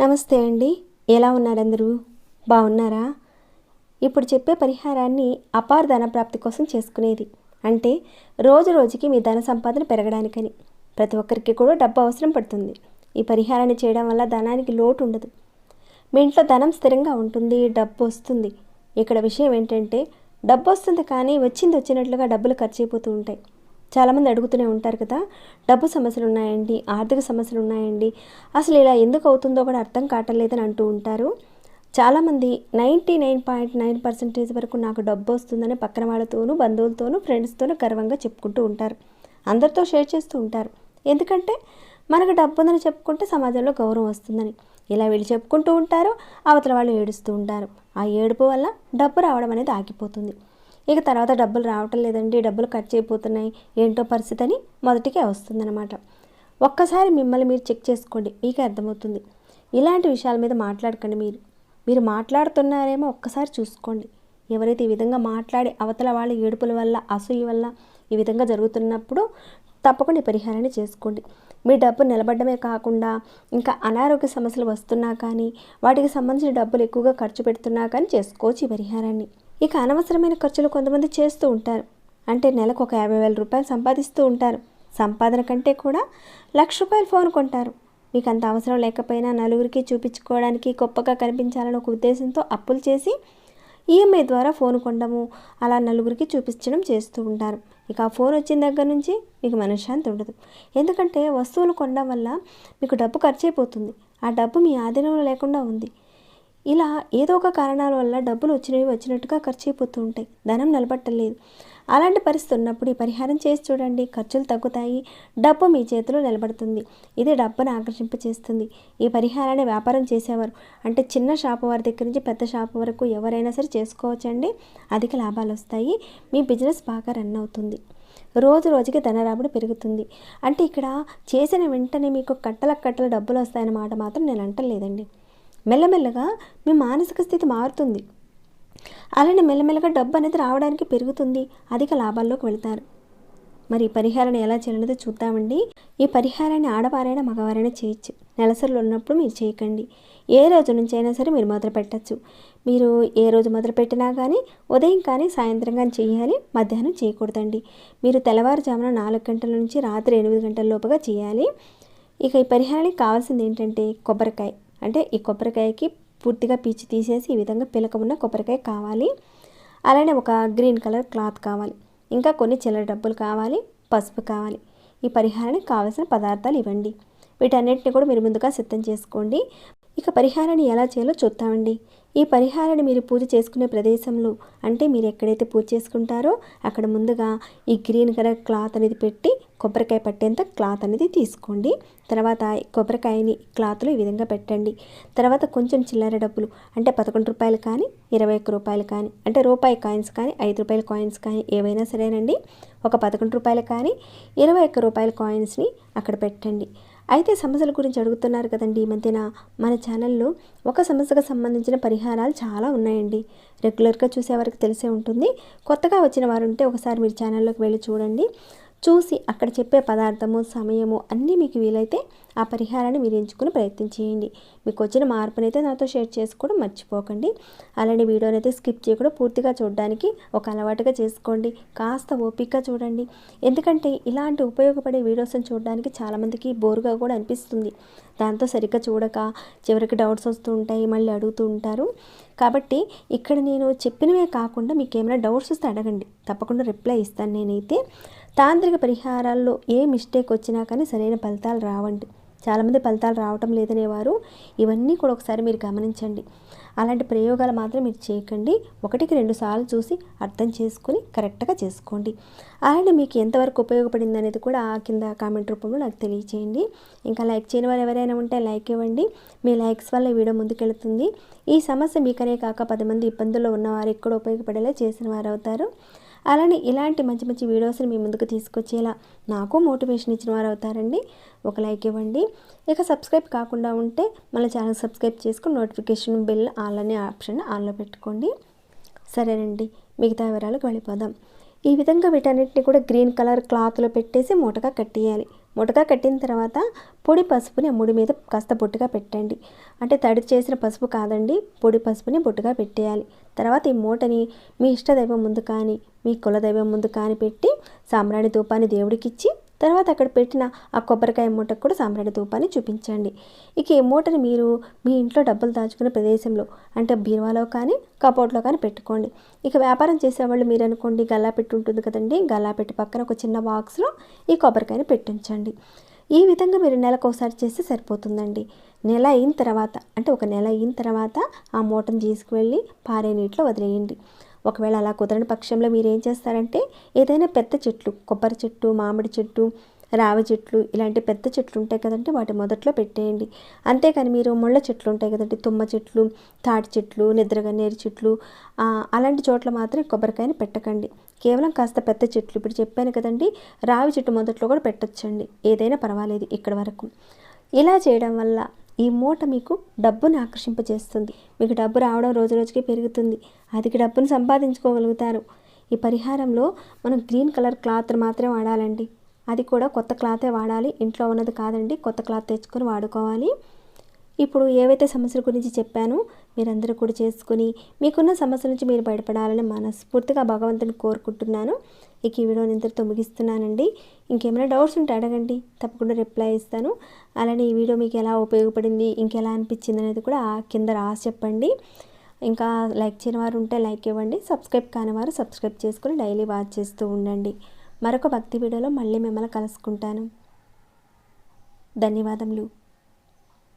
నమస్తే అండి. ఎలా ఉన్నారు అందరూ బాగున్నారా? ఇప్పుడు చెప్పే పరిహారాన్ని అపార ధన ప్రాప్తి కోసం చేసుకునేది. అంటే రోజు రోజుకి మీ ధన సంపాదన పెరగడానికని. ప్రతి ఒక్కరికి కూడా డబ్బు అవసరం పడుతుంది. ఈ పరిహారాన్ని చేయడం వల్ల ధనానికి లోటు ఉండదు. మీ ఇంట్లో ధనం స్థిరంగా ఉంటుంది డబ్బు వస్తుంది. ఇక్కడ విషయం ఏంటంటే డబ్బు వస్తుంది కానీ వచ్చింది వచ్చినట్లుగా డబ్బులు ఖర్చు అయిపోతూ ఉంటాయి. చాలామంది అడుగుతూనే ఉంటారు కదా డబ్బు సమస్యలు ఉన్నాయండి ఆర్థిక సమస్యలు ఉన్నాయండి అసలు ఇలా ఎందుకు అవుతుందో కూడా అర్థం కావట్లేదని అంటూ ఉంటారు. చాలామంది ninety nine point nine percentage వరకు నాకు డబ్బు వస్తుందని పక్కన వాళ్ళతోనూ బంధువులతోనూ ఫ్రెండ్స్తోనూ గర్వంగా చెప్పుకుంటూ ఉంటారు. అందరితో షేర్ చేస్తూ ఉంటారు. ఎందుకంటే మనకు డబ్బు ఉందని చెప్పుకుంటే సమాజంలో గౌరవం వస్తుందని. ఇలా వీళ్ళు చెప్పుకుంటూ ఉంటారు అవతల వాళ్ళు ఏడుస్తూ ఉంటారు. ఆ ఏడుపు వల్ల డబ్బు రావడం అనేది ఆగిపోతుంది. ఇక తర్వాత డబ్బులు రావటం లేదండి. డబ్బులు ఖర్చు అయిపోతున్నాయి ఏంటో పరిస్థితి అని మొదటికే వస్తుందన్నమాట. ఒక్కసారి మిమ్మల్ని మీరు చెక్ చేసుకోండి. మీకే అర్థమవుతుంది. ఇలాంటి విషయాల మీద మాట్లాడకండి మీరు. మీరు మాట్లాడుతున్నారేమో ఒక్కసారి చూసుకోండి. ఎవరైతే ఈ విధంగా మాట్లాడి అవతల వాళ్ళ ఏడుపుల వల్ల అసూయ వల్ల ఈ విధంగా జరుగుతున్నప్పుడు తప్పకుండా పరిహారాన్ని చేసుకోండి. మీ డబ్బు నిలబడమే కాకుండా ఇంకా అనారోగ్య సమస్యలు వస్తున్నా కానీ వాటికి సంబంధించిన డబ్బులు ఎక్కువగా ఖర్చు పెడుతున్నా కానీ చేసుకోవచ్చు ఈ పరిహారాన్ని. ఇక అనవసరమైన ఖర్చులు కొంతమంది చేస్తూ ఉంటారు. అంటే నెలకు ఒక యాభై వేల రూపాయలు సంపాదిస్తూ ఉంటారు. సంపాదన కంటే కూడా లక్ష రూపాయలు ఫోన్ కొంటారు. మీకు అంత అవసరం లేకపోయినా నలుగురికి చూపించుకోవడానికి గొప్పగా కనిపించాలని ఒక ఉద్దేశంతో అప్పులు చేసి ఈఎంఐ ద్వారా ఫోన్ కొనడము అలా నలుగురికి చూపించడం చేస్తూ ఉంటారు. ఇక ఆ ఫోన్ వచ్చిన దగ్గర నుంచి మీకు మనశ్శాంతి ఉండదు. ఎందుకంటే వస్తువులు కొనడం వల్ల మీకు డబ్బు ఖర్చు అయిపోతుంది. ఆ డబ్బు మీ ఆధీనంలో లేకుండా ఉంది. ఇలా ఏదో ఒక కారణాల వల్ల డబ్బులు వచ్చినవి వచ్చినట్టుగా ఖర్చు అయిపోతూ ఉంటాయి. ధనం నిలబట్టలేదు. అలాంటి పరిస్థితి ఉన్నప్పుడు ఈ పరిహారం చేసి చూడండి. ఖర్చులు తగ్గుతాయి. డబ్బు మీ చేతిలో నిలబడుతుంది. ఇది డబ్బును ఆకర్షింపచేస్తుంది. ఈ పరిహారాన్ని వ్యాపారం చేసేవారు. అంటే చిన్న షాపు వారి దగ్గర నుంచి పెద్ద షాపు వరకు ఎవరైనా సరే చేసుకోవచ్చండి. అధిక లాభాలు వస్తాయి. మీ బిజినెస్ బాగా రన్ అవుతుంది. రోజు రోజుకి ధనరాబడి పెరుగుతుంది. అంటే ఇక్కడ చేసిన వెంటనే మీకు కట్టల కట్టల డబ్బులు వస్తాయన్నమాట మాత్రం నేను అంటలేదండి. మెల్లమెల్లగా మీ మానసిక స్థితి మారుతుంది. అలానే మెల్లమెల్లగా డబ్బు అనేది రావడానికి పెరుగుతుంది. అధిక లాభాల్లోకి వెళ్తారు. మరి ఈ పరిహారాన్ని ఎలా చేయాలనేది చూద్దామండి. ఈ పరిహారాన్ని ఆడవారైనా మగవారైనా చేయొచ్చు. నెలసరిలో ఉన్నప్పుడు మీరు చేయకండి. ఏ రోజు నుంచి అయినా సరే మీరు మొదలు పెట్టచ్చు. మీరు ఏ రోజు మొదలు పెట్టినా కానీ ఉదయం కానీ సాయంత్రం కానీ చేయాలి మధ్యాహ్నం చేయకూడదండి. మీరు తెల్లవారుజామున నాలుగు గంటల నుంచి రాత్రి ఎనిమిది గంటల లోపుగా చేయాలి. ఇక ఈ పరిహారానికి కావాల్సింది ఏంటంటే కొబ్బరికాయ. అంటే ఈ కొబ్బరికాయకి పూర్తిగా పీచు తీసేసి ఈ విధంగా పిలక ఉన్న కొబ్బరికాయ కావాలి. అలానే ఒక గ్రీన్ కలర్ క్లాత్ కావాలి. ఇంకా కొన్ని చిల్లర డబ్బులు కావాలి పసుపు కావాలి. ఈ పరిహారానికి కావలసిన పదార్థాలు ఇవ్వండి. వీటన్నిటిని కూడా మీరు ముందుగా సిద్ధం చేసుకోండి. ఇక పరిహారాన్ని ఎలా చేయాలో చూద్దామండి. ఈ పరిహారాన్ని మీరు పూజ చేసుకునే ప్రదేశంలో అంటే మీరు ఎక్కడైతే పూజ చేసుకుంటారో అక్కడ ముందుగా ఈ గ్రీన్ కలర్ క్లాత్ అనేది పెట్టి కొబ్బరికాయ పట్టేంత క్లాత్ అనేది తీసుకోండి. తర్వాత కొబ్బరికాయని క్లాత్లో ఈ విధంగా పెట్టండి. తర్వాత కొంచెం చిల్లర డబ్బులు అంటే పదకొండు రూపాయలు కానీ ఇరవై ఒక్క రూపాయలు కానీ అంటే రూపాయి కాయిన్స్ కానీ ఐదు రూపాయల కాయిన్స్ కానీ ఏవైనా సరేనండి. ఒక పదకొండు రూపాయలు కానీ ఇరవై ఒక్క రూపాయల కాయిన్స్ని అక్కడ పెట్టండి. అయితే సమస్యల గురించి అడుగుతున్నారు కదండి ఈ మధ్యన. మన ఛానల్లో ఒక సమస్యకు సంబంధించిన పరిహారాలు చాలా ఉన్నాయండి. రెగ్యులర్గా చూసేవారికి తెలిసే ఉంటుంది. కొత్తగా వచ్చిన వారు ఉంటే ఒకసారి మీరు ఛానల్లోకి వెళ్ళి చూడండి. చూసి అక్కడ చెప్పే పదార్థము సమయము అన్నీ మీకు వీలైతే ఆ పరిహారాన్ని మీరు ఎంచుకుని ప్రయత్నం చేయండి. మీకు వచ్చిన మార్పునైతే నాతో షేర్ చేసుకోవడం మర్చిపోకండి. అలానే వీడియోనైతే స్కిప్ చేయకుండా పూర్తిగా చూడడానికి ఒక అలవాటుగా చేసుకోండి. కాస్త ఓపికగా చూడండి. ఎందుకంటే ఇలాంటి ఉపయోగపడే వీడియోస్ని చూడడానికి చాలామందికి బోరుగా కూడా అనిపిస్తుంది. దాంతో సరిగ్గా చూడక చివరికి డౌట్స్ వస్తూ ఉంటాయి మళ్ళీ అడుగుతూ ఉంటారు. కాబట్టి ఇక్కడ నేను చెప్పినవే కాకుండా మీకు ఏమైనా డౌట్స్ వస్తే అడగండి. తప్పకుండా రిప్లై ఇస్తాను నేనైతే. తాంత్రిక పరిహారాల్లో ఏ మిస్టేక్ వచ్చినా కానీ సరైన ఫలితాలు రావండి. చాలామంది ఫలితాలు రావటం లేదనేవారు. ఇవన్నీ కూడా ఒకసారి మీరు గమనించండి. అలాంటి ప్రయోగాలు మాత్రం మీరు చేయకండి. ఒకటికి రెండు సార్లు చూసి అర్థం చేసుకొని కరెక్ట్గా చేసుకోండి. అలానే మీకు ఎంతవరకు ఉపయోగపడింది అనేది కూడా ఆ కింద కామెంట్ రూపంలో నాకు తెలియచేయండి. ఇంకా లైక్ చేయని వారు ఎవరైనా ఉంటే లైక్ ఇవ్వండి. మీ లైక్స్ వల్ల ఈ వీడియో ముందుకెళ్తుంది. ఈ సమస్య మీకనే కాక పది మంది ఇబ్బందుల్లో ఉన్నవారు ఎక్కడ ఉపయోగపడేలా చేసిన వారు అవుతారు. అలానే ఇలాంటి మంచి మంచి వీడియోస్ని మీ ముందుకు తీసుకొచ్చేలా నాకు మోటివేషన్ ఇచ్చిన వారు అవుతారండి. ఒక లైక్ ఇవ్వండి. ఇక సబ్స్క్రైబ్ కాకుండా ఉంటే మన ఛానల్ సబ్స్క్రైబ్ చేసుకుని నోటిఫికేషన్ బిల్ ఆల్ అనే ఆప్షన్ ఆన్లో పెట్టుకోండి. సరేనండి. మిగతా వివరాలకు వెళ్ళిపోదాం. ఈ విధంగా వీటన్నిటిని కూడా గ్రీన్ కలర్ క్లాత్లో పెట్టేసి మూటగా కట్టేయాలి. ముటగా కట్టిన తర్వాత పొడి పసుపుని ముడి మీద కాస్త బొట్టుగా పెట్టండి. అంటే తడి చేసిన పసుపు కాదండి పొడి పసుపుని బొట్టుగా పెట్టేయాలి. తర్వాత ఈ మూటని మీ ఇష్టదైవం ముందు కానీ మీ కులదైవం ముందు కానీ పెట్టి సాంబ్రాణి ధూపాన్ని దేవుడికిచ్చి తర్వాత అక్కడ పెట్టిన ఆ కొబ్బరికాయ మూటకు కూడా సాంబ్రాణి ధూపాన్ని చూపించండి. ఇక ఈ మూటని మీరు మీ ఇంట్లో డబ్బులు దాచుకునే ప్రదేశంలో అంటే బీరువాలో కానీ కపోట్లో కానీ పెట్టుకోండి. ఇక వ్యాపారం చేసేవాళ్ళు మీరు అనుకోండి గల్లా పెట్టి ఉంటుంది కదండి. గల్లా పెట్టి పక్కన ఒక చిన్న బాక్స్లో ఈ కొబ్బరికాయని పెట్టించండి. ఈ విధంగా మీరు నెలకు ఒకసారి చేస్తే సరిపోతుందండి. నెల అయిన తర్వాత అంటే ఒక నెల అయిన తర్వాత ఆ మూటను తీసుకువెళ్ళి పారే నీటిలో వదిలేయండి. ఒకవేళ అలా కుదరని పక్షంలో మీరు ఏం చేస్తారంటే ఏదైనా పెద్ద చెట్లు కొబ్బరి చెట్టు మామిడి చెట్టు రావి చెట్లు ఇలాంటి పెద్ద చెట్లు ఉంటాయి కదంటే వాటి మొదట్లో పెట్టేయండి. అంతేకాని మీరు ముళ్ళ చెట్లు ఉంటాయి కదండి తుమ్మ చెట్లు తాటి చెట్లు నిద్రగన్నేరు చెట్లు అలాంటి చోట్ల మాత్రం కొబ్బరికాయని పెట్టకండి. కేవలం కాస్త పెద్ద చెట్లు ఇప్పుడు చెప్పాను కదండి రావి చెట్టు మొదట్లో కూడా పెట్టొచ్చండి ఏదైనా పర్వాలేదు ఇక్కడ వరకు. ఇలా చేయడం వల్ల ఈ మూట మీకు డబ్బును ఆకర్షింపజేస్తుంది. మీకు డబ్బు రావడం రోజు రోజుకి పెరుగుతుంది. అధిక డబ్బును సంపాదించుకోగలుగుతారు. ఈ పరిహారంలో మనం గ్రీన్ కలర్ క్లాత్ మాత్రమే వాడాలండి. అది కూడా కొత్త క్లాతే వాడాలి. ఇంట్లో ఉన్నది కాదండి. కొత్త క్లాత్ తెచ్చుకొని వాడుకోవాలి. ఇప్పుడు ఏవైతే సమస్యల గురించి చెప్పానో మీరందరూ కూడా చేసుకుని మీకున్న సమస్యల నుంచి మీరు బయటపడాలని మనస్ఫూర్తిగా భగవంతుని కోరుకుంటున్నాను. ఇక ఈ వీడియోని ఇంతటితో ముగిస్తున్నానండి. ఇంకేమైనా డౌట్స్ ఉంటే అడగండి. తప్పకుండా రిప్లై ఇస్తాను. అలానే ఈ వీడియో మీకు ఎలా ఉపయోగపడింది ఇంకెలా అనిపించింది అనేది కూడా కింద రాసి చెప్పండి. ఇంకా లైక్ చేయని వారు ఉంటే లైక్ ఇవ్వండి. సబ్స్క్రైబ్ కాని వారు సబ్స్క్రైబ్ చేసుకుని డైలీ వాచ్ చేస్తూ ఉండండి. మరొక భక్తి వీడియోలో మళ్ళీ మిమ్మల్ని కలుసుకుంటాను. ధన్యవాదములు.